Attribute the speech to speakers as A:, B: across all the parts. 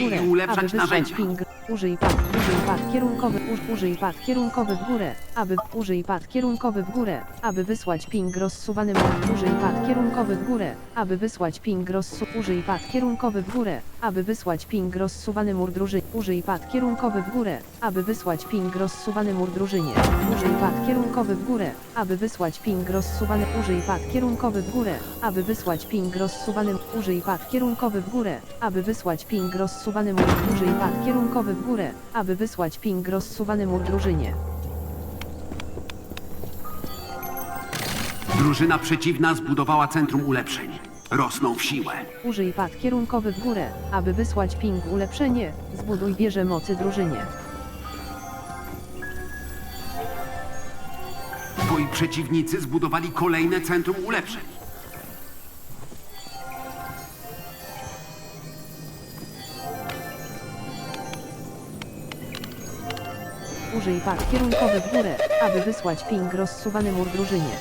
A: Górę,
B: i ulepszać narzędzia.
A: Użyj pad, użyj pad kierunkowy, uż, użyj pad kierunkowy w górę, aby, użyj pad kierunkowy w górę, aby wysłać ping rozsuwany. Użyj pad kierunkowy w górę, aby wysłać ping rozsu, użyj pad kierunkowy w górę, aby wysłać ping rozsuwany mur drużynie. Użyj pad kierunkowy w górę, aby wysłać ping rozsuwany mur drużynie. Użyj pad kierunkowy w górę, aby wysłać ping rozsuwany. Użyj pad kierunkowy w górę, aby wysłać ping rozsuwany. Użyj pad kierunkowy w górę, aby wysłać ping rozsuwany mur. Użyj pad kierunkowy w górę, aby wysłać ping rozsuwany mur drużynie.
B: Drużyna przeciwna zbudowała centrum ulepszeń. Rosną w siłę.
A: Użyj pad kierunkowy w górę, aby wysłać ping ulepszenie. Zbuduj wieżę mocy drużynie.
B: Twoi przeciwnicy zbudowali kolejne centrum ulepszeń.
A: Użyj pad kierunkowy w górę, aby wysłać ping rozsuwany mur drużynie.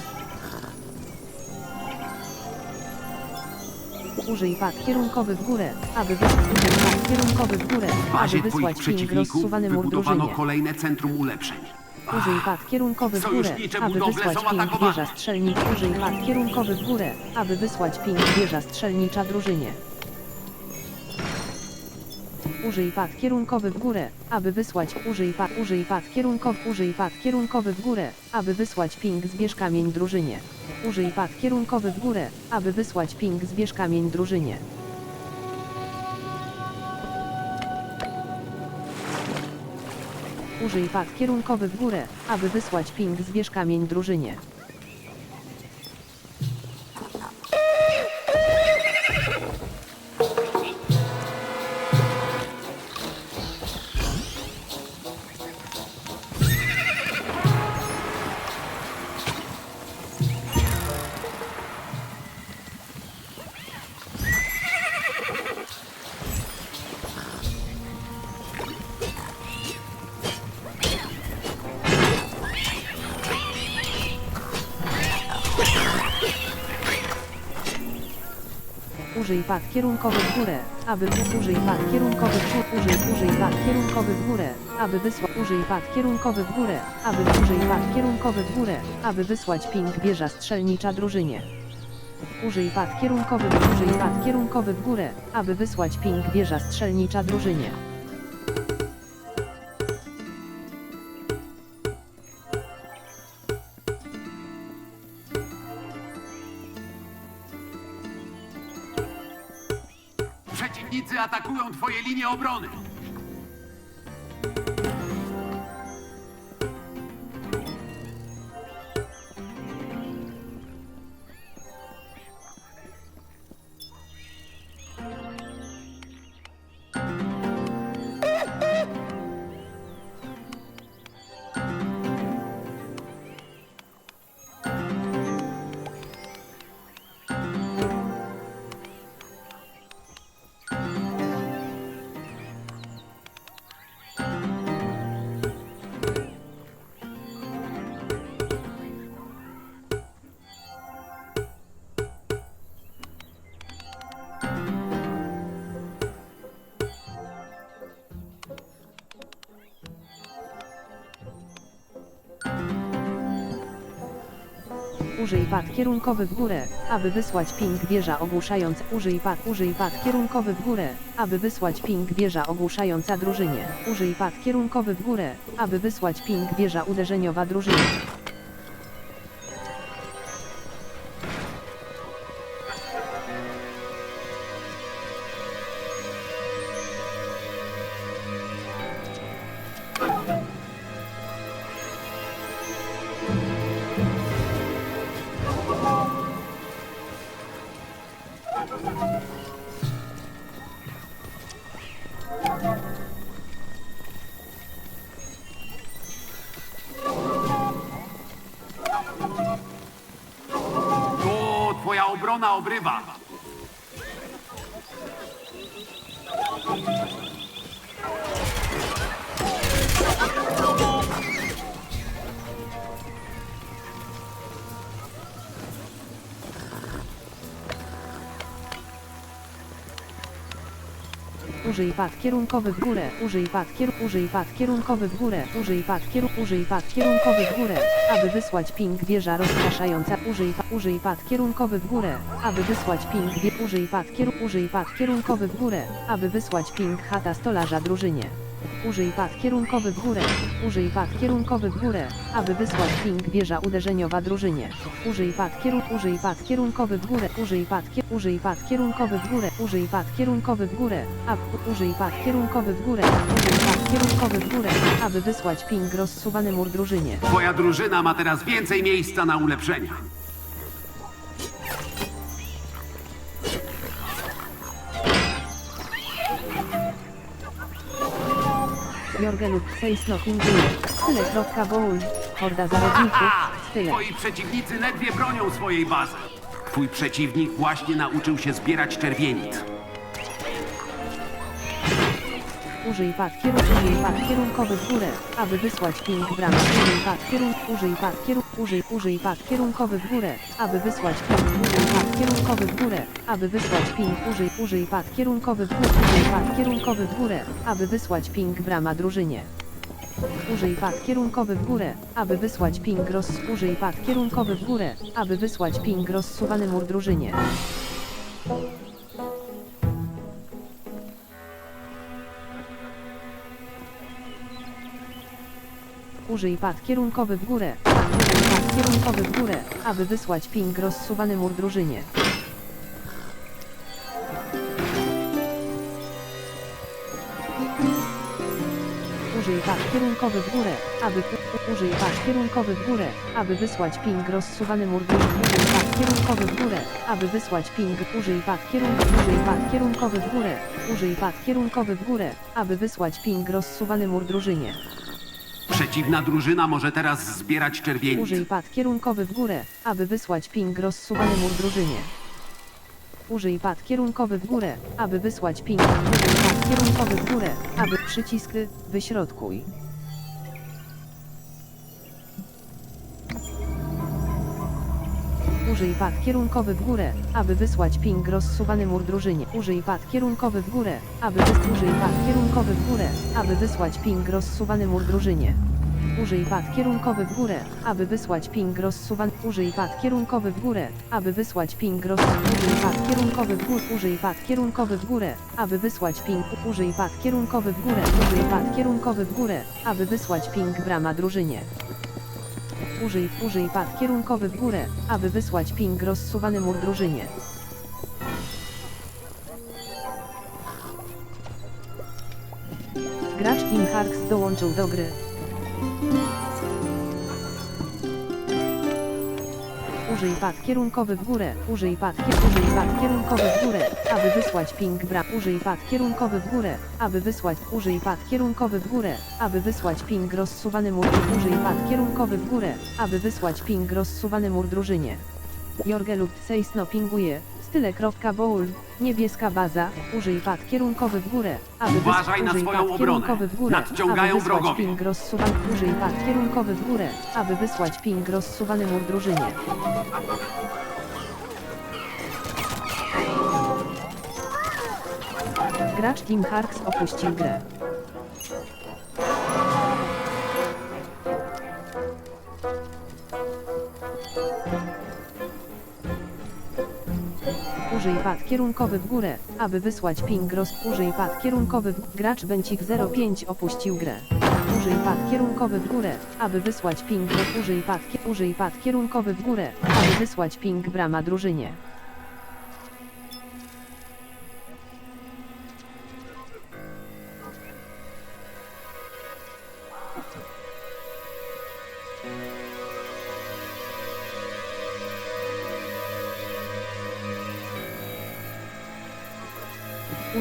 A: Użyj pad kierunkowy w górę, aby wysłać pad kierunkowy w górę,
B: W
A: aby
B: twoich
A: wysłać ping
B: przeciwników
A: rozsuwany mur
B: wybudowano
A: drużynie.
B: kolejne centrum ulepszeń.
A: Użyj pad kierunkowy w górę,
B: Sojusznicze
A: aby
B: budowle
A: wysłać
B: są
A: ping
B: atakowane.
A: wieża strzelnicza. Użyj pad kierunkowy w górę, aby wysłać ping wieża strzelnicza drużynie. Użyj pad kierunkowy w górę, aby wysłać użyj pad użyj pad kierunkowy użyj pad kierunkowy w górę, aby wysłać ping zbierz kamień drużynie. Użyj pad kierunkowy w górę, aby wysłać ping zbierz kamień drużynie. Użyj pad kierunkowy w górę, aby wysłać ping zbierz kamień drużynie. Użyj pad kierunkowy w górę, aby użyj pad kierunkowy w górę, użyj użyj pad kierunkowy w górę, aby wysłać użyj pad kierunkowy w górę, aby użyj pad kierunkowy w górę, aby wysłać ping wieża strzelnicza drużynie. Użyj pad kierunkowy użyj pad kierunkowy w górę, aby wysłać ping wieża strzelnicza drużynie.
B: Przeciwnicy atakują twoje linie obrony.
A: Użyj pad kierunkowy w górę, aby wysłać ping wieża ogłuszając. Użyj pad, użyj pad kierunkowy w górę, aby wysłać ping wieża ogłuszająca drużynie. Użyj pad kierunkowy w górę, aby wysłać ping wieża uderzeniowa drużynie.
B: Twoja obrona
A: Użyj pad kierunkowy w górę. Użyj pad kier... Użyj pad kierunkowy w górę. Użyj pad kier... Użyj pad kierunkowy w górę. Aby wysłać ping wieża rozpraszająca. Użyj. Użyj pad kierunkowy w górę. Aby wysłać ping wie... Użyj pad kier... Użyj pad kierunkowy w górę. Aby wysłać ping chata stolarza drużynie. Użyj pad kierunkowy w górę. Użyj pad kierunkowy w górę, aby wysłać ping wieża uderzeniowa drużynie. Użyj pad kierun użyj pad kierunkowy w górę. Użyj pad kier użyj pad kierunkowy w górę. Użyj pad kierunkowy w górę. Ab użyj pad kierunkowy w górę. Użyj pad kierunkowy w górę, aby wysłać ping rozsuwany mur drużynie.
B: Twoja drużyna ma teraz więcej miejsca na ulepszenia.
A: Jorgen lub Sejsno pinguje. Tyle kropka bowl. Horda zawodników. Tyle.
B: Twoi przeciwnicy ledwie bronią swojej bazy. Twój przeciwnik właśnie nauczył się zbierać czerwienic.
A: Użyj pad kierun, użyj pad kierunkowy w górę, aby wysłać ping bram. Użyj pad kierun, użyj pad kierun, użyj, użyj pad kierunkowy w górę, aby wysłać ping. Użyj pad kierunkowy w górę, aby wysłać ping. Użyj, użyj pad kierunkowy w górę, użyj pad kierunkowy w górę, aby wysłać ping brama drużynie. Użyj pad kierunkowy w górę, aby wysłać ping roz... Użyj pad kierunkowy w górę, aby wysłać ping rozsuwany mur drużynie. Użyj pad kierunkowy w górę. Pad kierunkowy w górę, aby wysłać ping rozsuwany mur drużynie. Użyj pad kierunkowy w górę, aby użyj pad kierunkowy w górę, aby wysłać ping rozsuwany mur drużynie. Pad kierunkowy w górę, aby wysłać ping. Użyj pad kierunkowy, użyj pad kierunkowy w górę, użyj pad kierunkowy w górę, aby wysłać ping rozsuwany mur drużynie.
B: Przeciwna drużyna może teraz zbierać czerwienic.
A: Użyj pad kierunkowy w górę, aby wysłać ping rozsuwany drużynie. Użyj pad kierunkowy w górę, aby wysłać ping. Użyj pad kierunkowy w górę, aby przycisk wyśrodkuj. Użyj pad kierunkowy w górę, aby wysłać ping rozsuwany mur drużynie. Użyj pad kierunkowy w górę, aby wys... Użyj pad kierunkowy w górę, aby wysłać ping rozsuwany mur drużynie. Użyj pad kierunkowy w górę, aby wysłać ping rozsuwany. Użyj pad kierunkowy w górę, aby wysłać ping roz... Użyj pad kierunkowy w górę. Użyj pad kierunkowy w górę, aby wysłać ping. Użyj pad kierunkowy w górę. Użyj pad kierunkowy w górę, aby wysłać ping brama drużynie. Użyj, użyj pad kierunkowy w górę, aby wysłać ping rozsuwany mur drużynie. Gracz Team Harks dołączył do gry. Użyj pad kierunkowy w górę, użyj pad, użyj pad kierunkowy w górę, aby wysłać ping bra, użyj pad kierunkowy w górę, aby wysłać, użyj pad kierunkowy w górę, aby wysłać ping rozsuwany mur, użyj pad kierunkowy w górę, aby wysłać ping rozsuwany mur drużynie. Jorge lub Sejsno pinguje, style.bowl, niebieska baza, użyj pad kierunkowy w górę, aby
B: Uważaj na swoją
A: pad
B: obronę.
A: kierunkowy w górę,
B: Nadciągają
A: aby wysłać
B: wrogowie.
A: ping rozsuwany, użyj pad kierunkowy w górę, aby wysłać ping rozsuwany mur drużynie. Gracz Team Harks opuścił grę. Użyj pad kierunkowy w górę, aby wysłać ping roz... Użyj pad kierunkowy w... Gracz Bencik 05 opuścił grę. Użyj pad kierunkowy w górę, aby wysłać ping roz... Użyj pad... Użyj pad kierunkowy w górę, aby wysłać ping brama drużynie.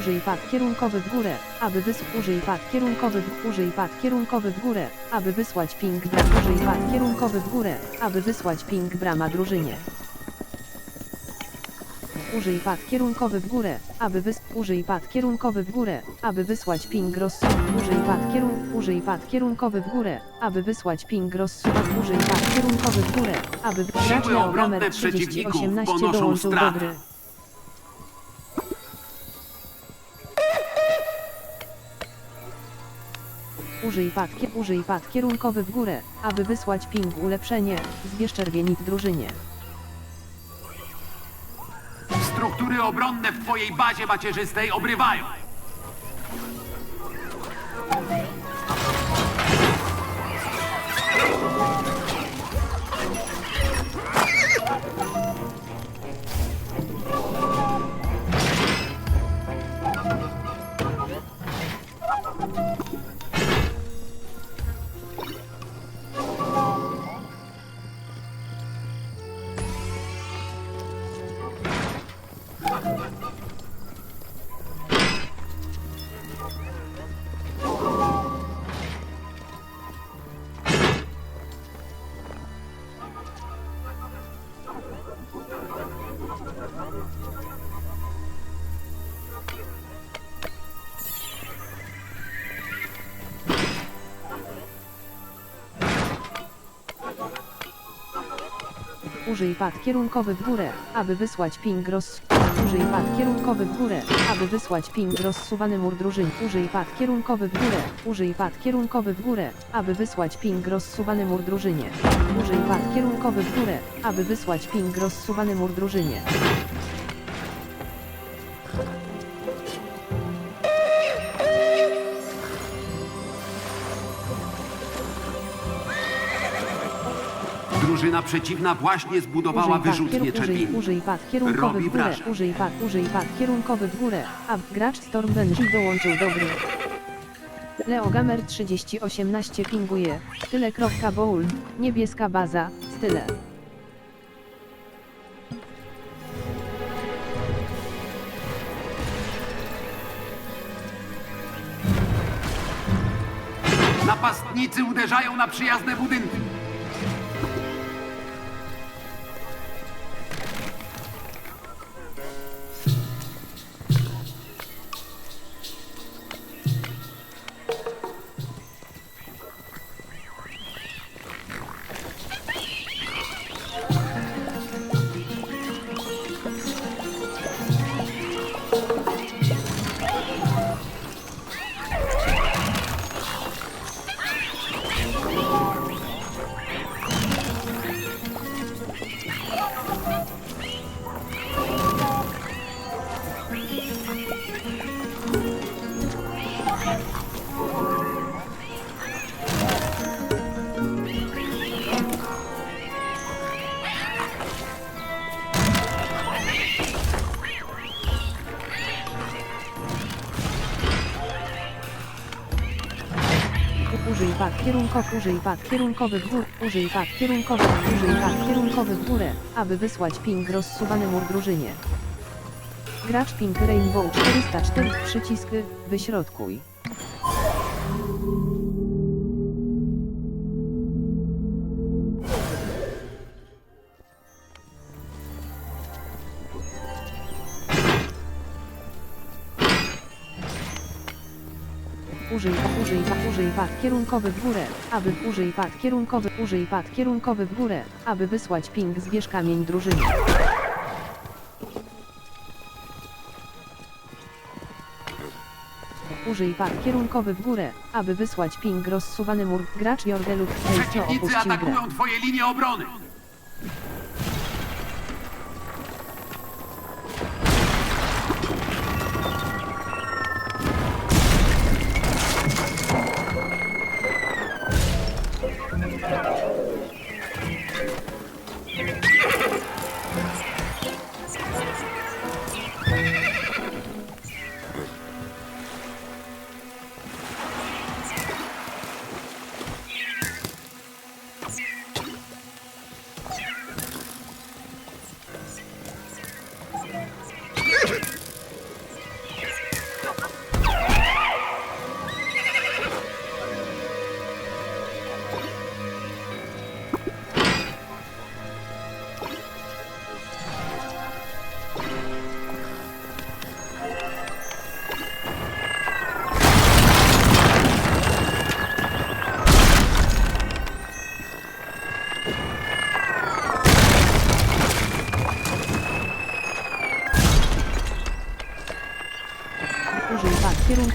A: Użyj pad kierunkowy w górę, aby wys... Użyj pad kierunkowy w... Użyj pad kierunkowy w górę, aby wysłać ping bram... Użyj pad kierunkowy w górę, aby wysłać ping brama drużynie. Użyj pad kierunkowy w górę, aby wys... Użyj pad kierunkowy w górę, aby wysłać ping rozsu... Użyj pad kierun... Użyj pad kierunkowy w górę, aby wysłać ping rozsu... Użyj pad kierunkowy w górę, aby... Gracz Neogamer
B: przeciwników
A: 3018
B: ponoszą
A: dołączył do gry. Użyj pad, użyj pad kierunkowy w górę, aby wysłać ping ulepszenie, zbierz czerwienit drużynie.
B: Struktury obronne w twojej bazie macierzystej obrywają.
A: Użyj pad kierunkowy w górę, aby wysłać ping roz... Użyj pad kierunkowy w górę, aby wysłać ping rozsuwany mur drużyn. Użyj pad kierunkowy w górę, użyj pad kierunkowy w górę, aby wysłać ping rozsuwany mur drużynie. Użyj pad kierunkowy w górę, aby wysłać ping rozsuwany mur drużynie.
B: Drużyna przeciwna właśnie zbudowała
A: Użyj pad,
B: wyrzutnię
A: kieru- użyj, pad kierunkowy
B: Robi
A: w górę,
B: wrażenie.
A: użyj pad, użyj pad kierunkowy w górę, a gracz Storm Benji dołączył do gry. Leogamer 3018 pinguje, tyle. Bowl, niebieska baza, style.
B: Napastnicy uderzają na przyjazne budynki.
A: Użyj pad kierunkowy, użyj pad kierunkowy w górę, użyj pad kierunkowy, użyj pad kierunkowy w górę, aby wysłać ping rozsuwany mur drużynie. Gracz ping Rainbow 404 przycisk, wyśrodkuj. Kierunkowy w górę, aby użyj pad kierunkowy, użyj pad kierunkowy w górę, aby wysłać ping zbierz kamień drużynie. Użyj pad kierunkowy w górę, aby wysłać ping rozsuwany mur. Gracz Wejście
B: Przeciwnicy
A: opuścił grę.
B: atakują twoje linie obrony.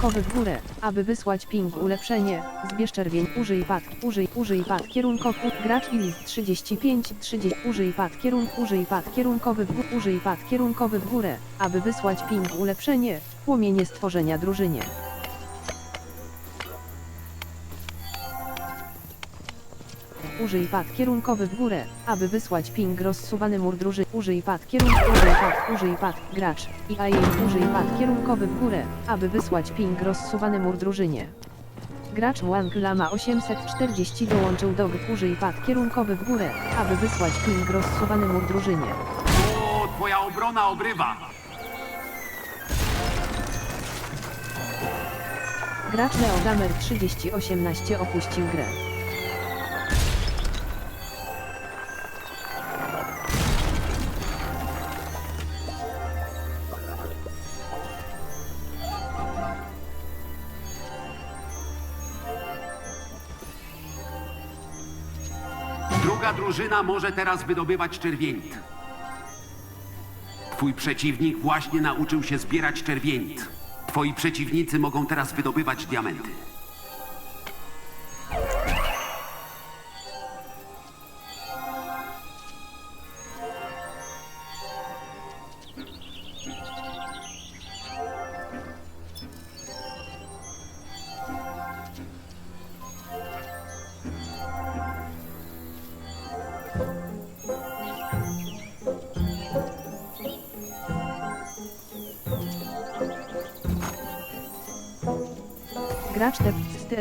A: Kierunkowy w górę, aby wysłać ping ulepszenie, zbierz czerwień, użyj pad, użyj, użyj pad kierunkowy, gracz i list 35, 30, użyj pad kierunku, użyj pad kierunkowy w górę, użyj pad kierunkowy w górę, aby wysłać ping ulepszenie, płomienie stworzenia drużynie. Użyj pad kierunkowy w górę, aby wysłać ping rozsuwany mur druży. Użyj pad kierunkowy, użyj pad, użyj pad, gracz. I a jej użyj pad kierunkowy w górę, aby wysłać ping rozsuwany mur drużynie. Gracz Wang Lama 840 dołączył do gry. Użyj pad kierunkowy w górę, aby wysłać ping rozsuwany mur drużynie.
B: O, twoja obrona obrywa.
A: Gracz Leogamer 3018 opuścił grę.
B: Druga drużyna może teraz wydobywać czerwienit. Twój przeciwnik właśnie nauczył się zbierać czerwienit. Twoi przeciwnicy mogą teraz wydobywać diamenty.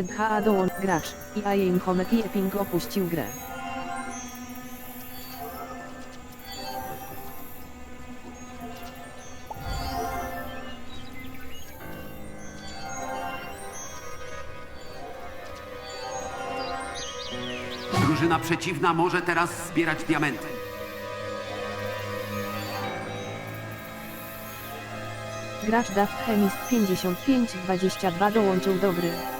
A: TFSTHA dołącz gracz i a jej Homek i Epping opuścił grę.
B: Drużyna przeciwna może teraz zbierać diamenty.
A: Gracz Daft Chemist 5522 dołączył do gry.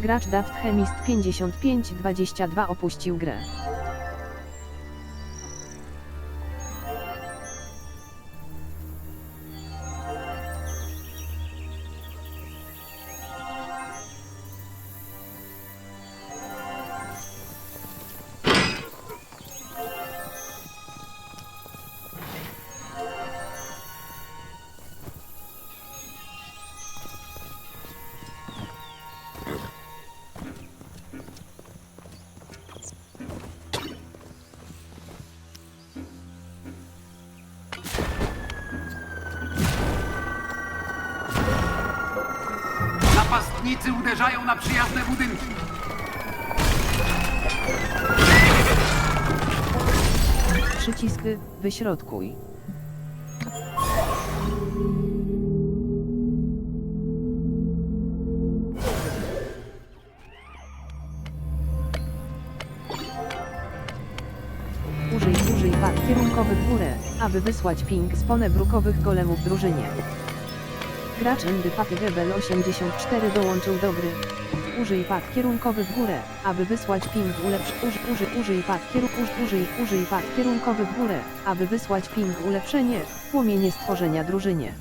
A: Gracz Daft Chemist 5522 opuścił grę.
B: Napastnicy uderzają na przyjazne budynki.
A: Przycisk wyśrodkuj. Użyj, użyj pad kierunkowy w górę, aby wysłać ping z ponebrukowych golemów drużynie. Gracz Indy Paty Rebel 84 dołączył do gry. Użyj pad kierunkowy w górę, aby wysłać ping ulepsz... Uż, użyj, użyj pad kieru... Uż, użyj, użyj pad kierunkowy w górę, aby wysłać ping ulepszenie, płomienie stworzenia drużynie.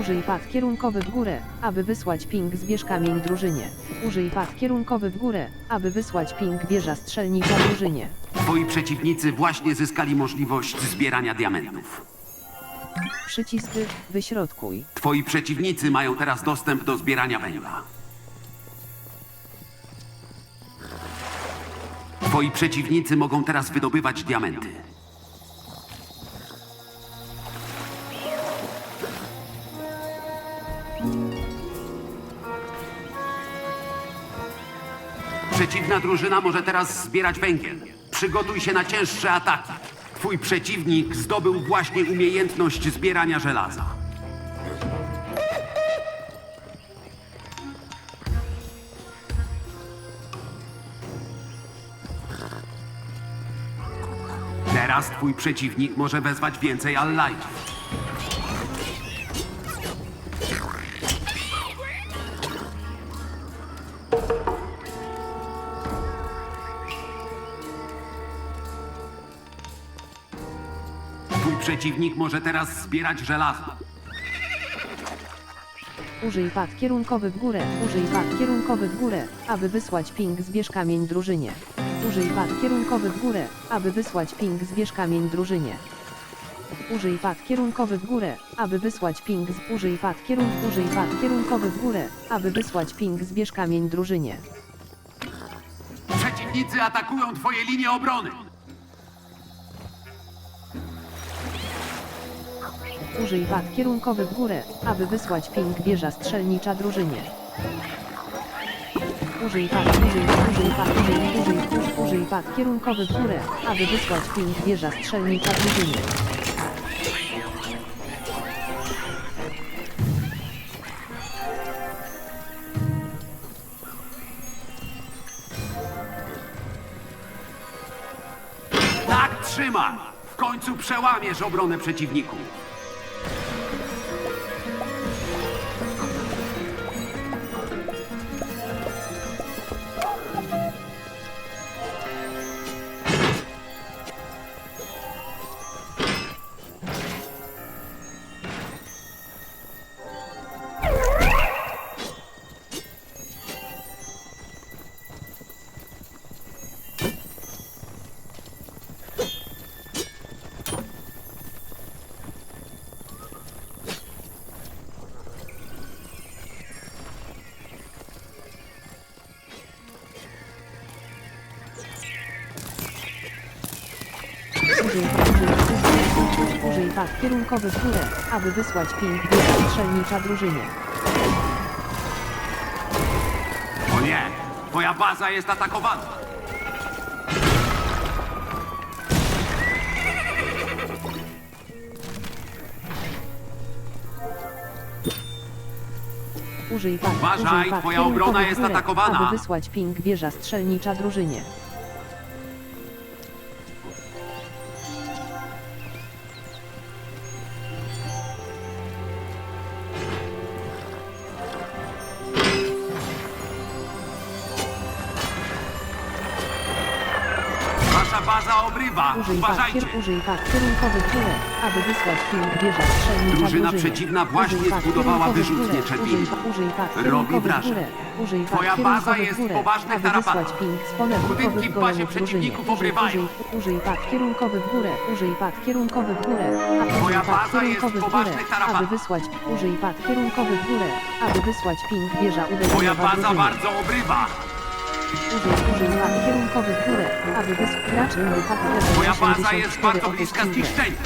A: Użyj pad kierunkowy w górę, aby wysłać ping zbierz kamień drużynie. Użyj pad kierunkowy w górę, aby wysłać ping wieża strzelnicza drużynie.
B: Twoi przeciwnicy właśnie zyskali możliwość zbierania diamentów.
A: Przycisk wyśrodkuj.
B: Twoi przeciwnicy mają teraz dostęp do zbierania węgla. Twoi przeciwnicy mogą teraz wydobywać diamenty. Przeciwna drużyna może teraz zbierać węgiel. Przygotuj się na cięższe ataki. Twój przeciwnik zdobył właśnie umiejętność zbierania żelaza. Teraz twój przeciwnik może wezwać więcej allajów. Przeciwnik może teraz zbierać żelazo.
A: Użyj pad kierunkowy w górę. Użyj pad kierunkowy w górę, aby wysłać ping zbierz kamień drużynie. Użyj pad kierunkowy w górę, aby wysłać ping zbierz kamień drużynie. Użyj pad kierunkowy w górę, aby wysłać ping z użyj pad kierun użyj pad kierunkowy w górę, aby wysłać ping zbierz kamień drużynie.
B: Przeciwnicy atakują twoje linie obrony.
A: Użyj pad kierunkowy w górę, aby wysłać ping wieża strzelnicza drużynie. Użyj pad, użyj, użyj pad, użyj, użyj, użyj, pad kierunkowy w górę, aby wysłać ping wieża strzelnicza drużynie.
B: Tak trzymaj! W końcu przełamiesz obronę przeciwników.
A: Kierunkowy w górę, aby wysłać ping wieża strzelnicza drużynie.
B: O nie! Twoja baza jest atakowana!
A: Użyj pad,
B: Uważaj,
A: użyj pad
B: twoja
A: kierunkowy
B: obrona
A: w
B: jest
A: górę,
B: atakowana.
A: Aby wysłać ping wieża strzelnicza drużynie. Użyj kier, użyj pad kierunkowy górę, aby wysłać ping wieża strzelnicza
B: Drużyna przeciwna właśnie zbudowała wyrzutnię
A: pad
B: Robi wrażenie. Twoja baza jest
A: w
B: poważnych
A: aby
B: tarapatach. Budynki w bazie przeciwników obrywają.
A: użyj, pad kierunkowy w górę, użyj pad kierunkowy w górę,
B: Twoja baza jest w poważnych tarapatach.
A: aby wysłać, użyj pad kierunkowy w górę, aby wysłać ping wieża
B: Twoja
A: uderzeniowa
B: baza
A: drużynie.
B: bardzo obrywa!
A: Użyj, użyj aby
B: Twoja baza
A: 84
B: jest bardzo bliska zniszczenia!